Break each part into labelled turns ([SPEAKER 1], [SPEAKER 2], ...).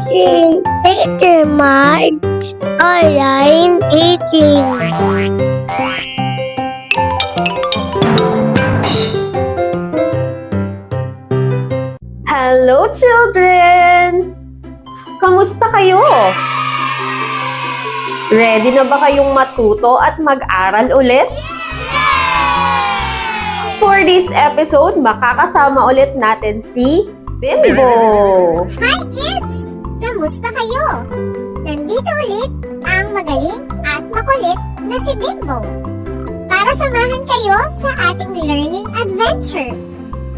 [SPEAKER 1] watching Picture March Online Teaching.
[SPEAKER 2] Hello, children! Kamusta kayo? Ready na ba kayong matuto at mag-aral ulit? For this episode, makakasama ulit natin si Bimbo.
[SPEAKER 1] Hi kids! Kamusta kayo? Nandito ulit ang magaling at makulit na si Bimbo para samahan kayo sa ating learning adventure.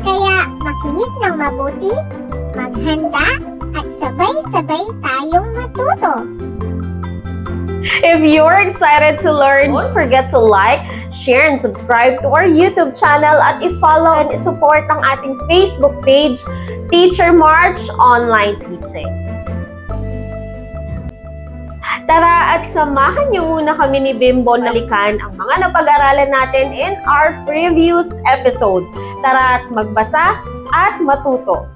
[SPEAKER 1] Kaya makinig ng mabuti, maghanda at sabay-sabay tayong matuto.
[SPEAKER 2] If you're excited to learn, don't forget to like, share, and subscribe to our YouTube channel at i-follow and i-support ang ating Facebook page, Teacher March Online Teaching. Tara at samahan niyo muna kami ni Bimbo nalikan ang mga napag-aralan natin in our previous episode. Tara at magbasa at matuto.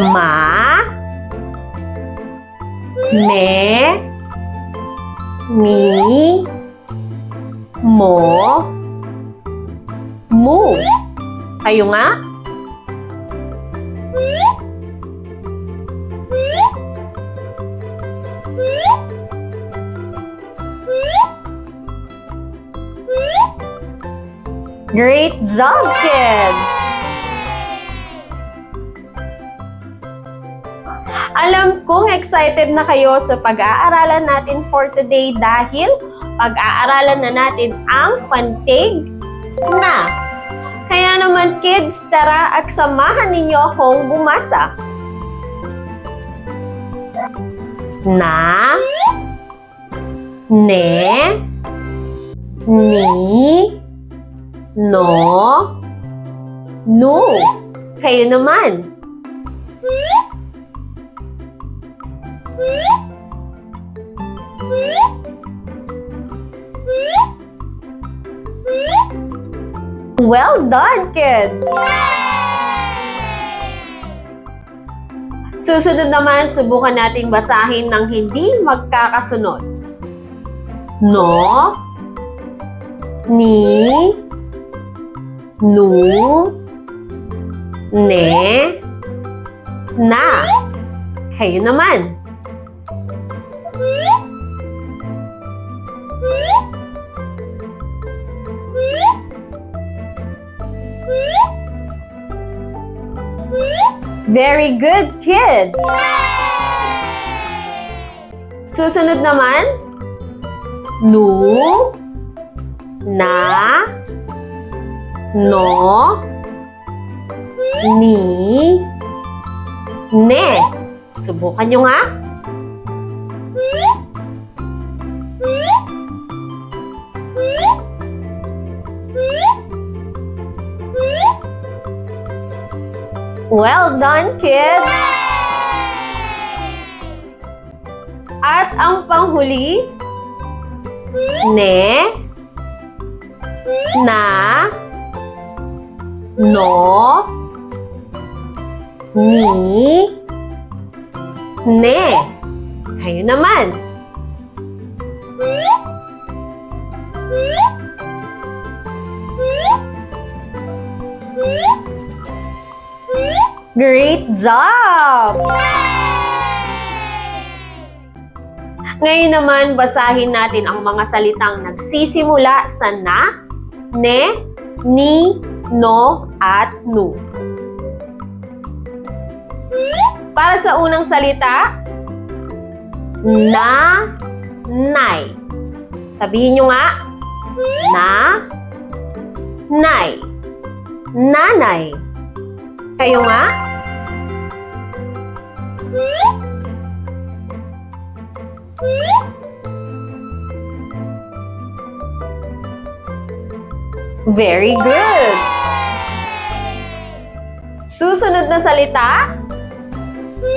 [SPEAKER 2] Ma me, mi, mo, mu. Kayo nga? Great job, kids! Alam kong excited na kayo sa pag-aaralan natin for today dahil pag-aaralan na natin ang pantig na. Kaya naman kids, tara at samahan ninyo akong bumasa. Na, ne, ni, no, nu. Kayo naman. Well done, kids! Susunod naman, subukan nating basahin ng hindi magkakasunod. No, ni, nu, ne, na. Kayo naman. Very good, kids! Susunod naman, nu, na, no, ni, ne. Subukan nyo nga. Well done, kids! At ang panghuli, ne, na, no, ni, ne. Kayo naman. Great job! Ngayon naman, basahin natin ang mga salitang nagsisimula sa na, ne, ni, no, at nu. Para sa unang salita, na, nay. Sabihin nyo nga, na, nay. Nanay. Kayo nga? Very good! Susunod na salita?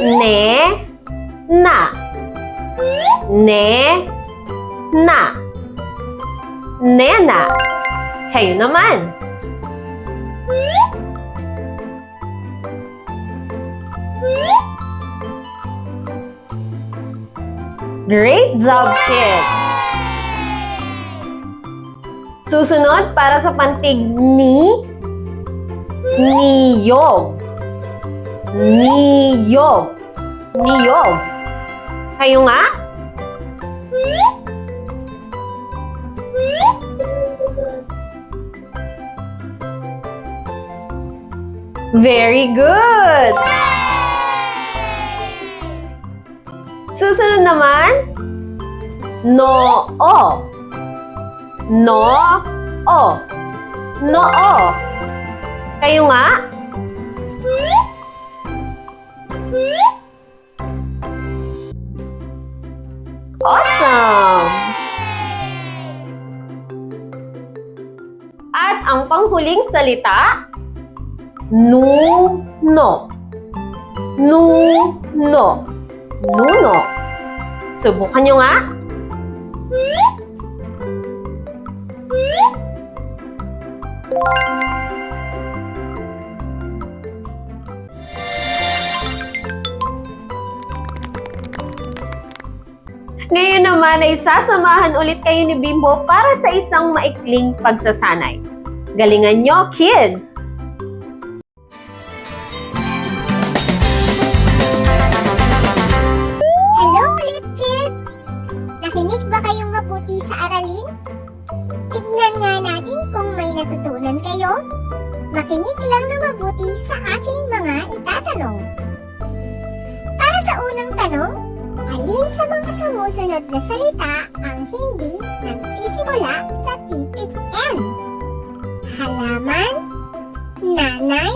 [SPEAKER 2] Ne, na. Ne, na. Nena. Kayo naman. Great job, kids! Susunod para sa pantig ni niyog. Niyog. Niyog. Kayo nga? Very good! Susunod naman, no-o. No-o. No-o. Kayo nga? Awesome! At ang panghuling salita, nuno. Nuno. Nuno. Subukan nyo nga. Ngayon naman ay sasamahan ulit kayo ni Bimbo para sa isang maikling pagsasanay. Galingan nyo, kids!
[SPEAKER 1] Na salita ang hindi nagsisimula sa titik N? Halaman, nanay,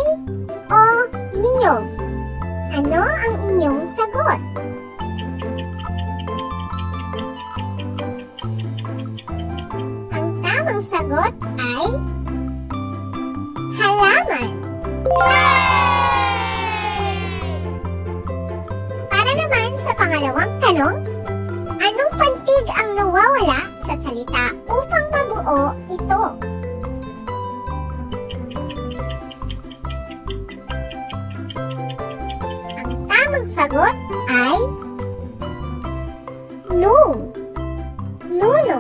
[SPEAKER 1] Ang sagot ay no. Nuno.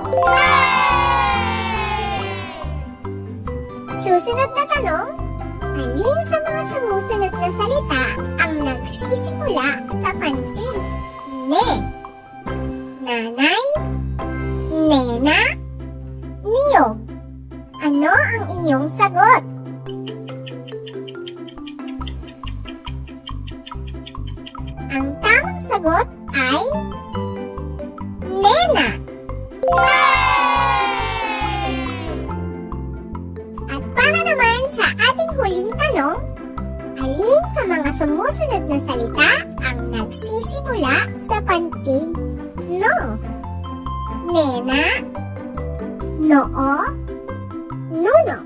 [SPEAKER 1] Susunod na tanong, alin sa mga sumusunod na salita ang nagsisimula sa pantig ne? Nanay, nena, niyog. Ano ang inyong sagot? Para naman sa ating huling tanong, alin sa mga sumusunod na salita ang nagsisimula sa pantig no? Nena? Noo? Nuno?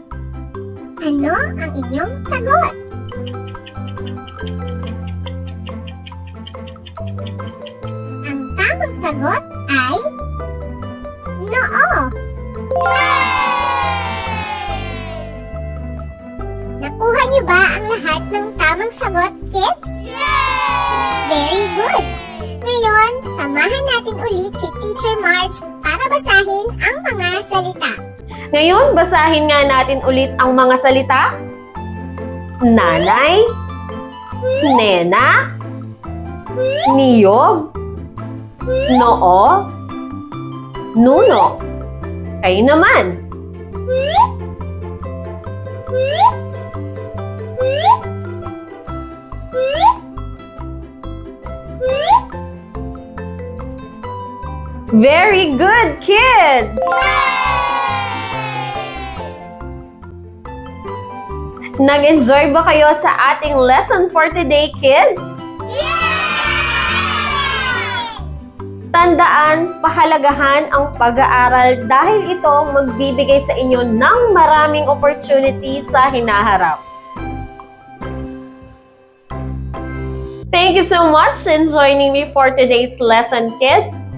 [SPEAKER 1] Ano ang inyong sagot? Ang tamang sagot Teacher Marge para basahin ang mga salita.
[SPEAKER 2] Ngayon, basahin nga natin ulit ang mga salita. Nanay, nena, niyog, noo, nuno. Kayo naman. Very good, kids! Nag-enjoy ba kayo sa ating lesson for today, kids? Tandaan, pahalagahan ang pag-aaral dahil ito magbibigay sa inyo ng maraming opportunity sa hinaharap. Thank you so much in joining me for today's lesson, kids.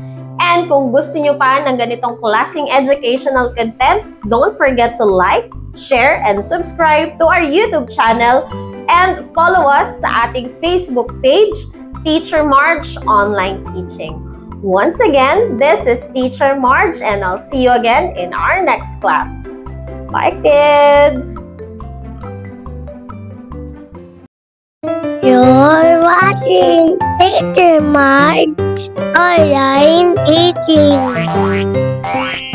[SPEAKER 2] And kung gusto nyo pa ng ganitong klaseng educational content, don't forget to like, share, and subscribe to our YouTube channel and follow us sa ating Facebook page, Teacher March Online Teaching. Once again, this is Teacher Marge and I'll see you again in our next class. Bye, kids!
[SPEAKER 3] Watching Teacher March Online Teaching.